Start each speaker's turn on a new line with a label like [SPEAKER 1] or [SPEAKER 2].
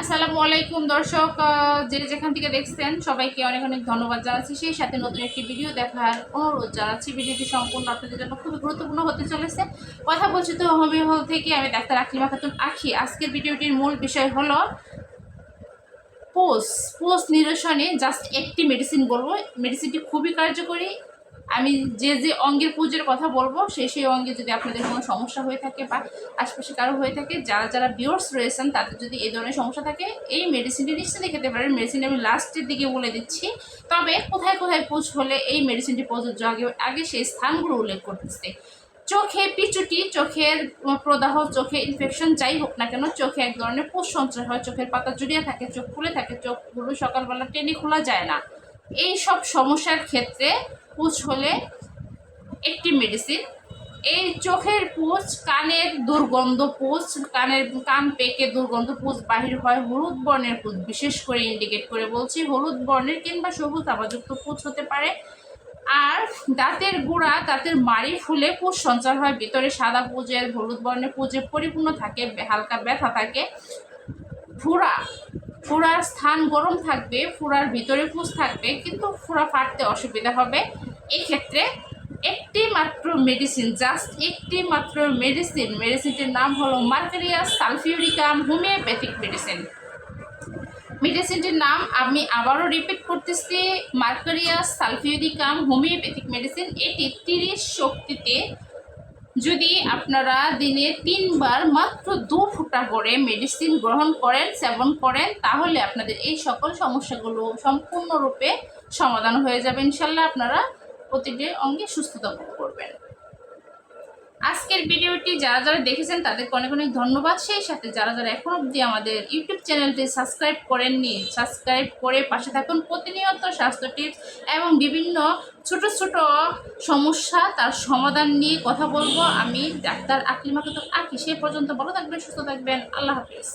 [SPEAKER 1] আসসালামু আলাইকুম, দর্শক যে যেখান থেকে দেখছেন, সবাইকে অনেক অনেক ধন্যবাদ জানাচ্ছি। সেই সাথে নতুন একটি ভিডিও দেখার অনুরোধ জানাচ্ছি। ভিডিওটি সম্পূর্ণ আপনাদের জন্য খুবই গুরুত্বপূর্ণ হতে চলেছে। কথা বলছি তো হোমিও হল থেকে, আমি ডাক্তার আকলিমা খাতুন আখি। আজকের ভিডিওটির মূল বিষয় হলো পোস পোস নিরসনে জাস্ট একটি মেডিসিন বলব। মেডিসিনটি খুবই কার্যকরী আমি যে যে অঙ্গের পুজোর কথা বলব সেই সেই অঙ্গে যদি আপনাদের কোনো সমস্যা হয়ে থাকে বা আশপাশে কারও হয়ে থাকে, যারা যারা বিয়র্স রয়েছেন, তাদের যদি এই ধরনের সমস্যা থাকে, এই মেডিসিনটি নিশ্চয়ই খেতে পারেন। মেডিসিন আমি লাস্টের দিকে বলে দিচ্ছি। তবে কোথায় কোথায় পুজ হলে এই মেডিসিনটি প্রযোজ্য? আগে আগে সেই স্থানগুলো উল্লেখ করতেছে। চোখে পিচুটি, চোখের প্রদাহ, চোখে ইনফেকশন যাই হোক না কেন, চোখে এক ধরনের পোষ সঞ্চয় হয়। চোখের পাতা জড়িয়ে থাকে, চোখ খুলে থাকে, চোখগুলো সকালবেলা টেনে খোলা যায় না। এই সব সমস্যার ক্ষেত্রে পুজ হলে একটি মেডিসিন এই চোখের পুজ কানের দুর্গন্ধ পুজ কানের কান পেকে দুর্গন্ধ পুজ বাহির হয় হলুদ বর্ণের পুজ বিশেষ করে ইন্ডিকেট করে বলছি হলুদ বর্ণের কিংবা সবুজ আবাযুক্ত পুজ হতে পারে। আর দাঁতের গোড়া, দাঁতের মাড়ি ফুলে পুজ সঞ্চার হয়, ভিতরে সাদা পুজের, হলুদ বর্ণের পুজে পরিপূর্ণ থাকে হালকা ব্যথা থাকে। ফুরা, ফুরার স্থান গরম থাকবে, ফুরার ভিতরে পুজ থাকবে, কিন্তু ফুরা ফাটতে অসুবিধা হবে। এক্ষেত্রে একটি মাত্র মেডিসিন জাস্ট একটি মাত্র মেডিসিন মেডিসিনটির নাম হলো মার্কারিয়াস সালফিউরিকাম হোমিওপ্যাথিক মেডিসিন মেডিসিনটির নাম আমি আবারও রিপিট করতেছি মার্কারিয়াস সালফিউরিকাম হোমিওপ্যাথিক মেডিসিন এটি তিরিশ শক্তিতে যদি আপনারা দিনে তিনবার মাত্র দু ফুটা করে মেডিসিন গ্রহণ করেন, সেবন করেন, তাহলে আপনাদের এই সকল সমস্যাগুলো সম্পূর্ণরূপে সমাধান হয়ে যাবে। ইনশাল্লাহ আপনারা প্রতিটি অঙ্গে সুস্থতা ভোগ করবেন। আজকের ভিডিওটি যারা যারা দেখেছেন, তাদেরকে অনেক অনেক ধন্যবাদ। সেই সাথে যারা যারা এখন অবধি আমাদের ইউটিউব চ্যানেলটি সাবস্ক্রাইব করেননি, সাবস্ক্রাইব করে পাশে থাকুন। প্রতিনিয়ত স্বাস্থ্য টিপস এবং বিভিন্ন ছোট ছোট সমস্যা তার সমাধান নিয়ে কথা বলব। আমি ডাক্তার আকলিমা খাতুন আঁকি। সে পর্যন্ত ভালো থাকবেন, সুস্থ থাকবেন। আল্লাহ হাফিজ।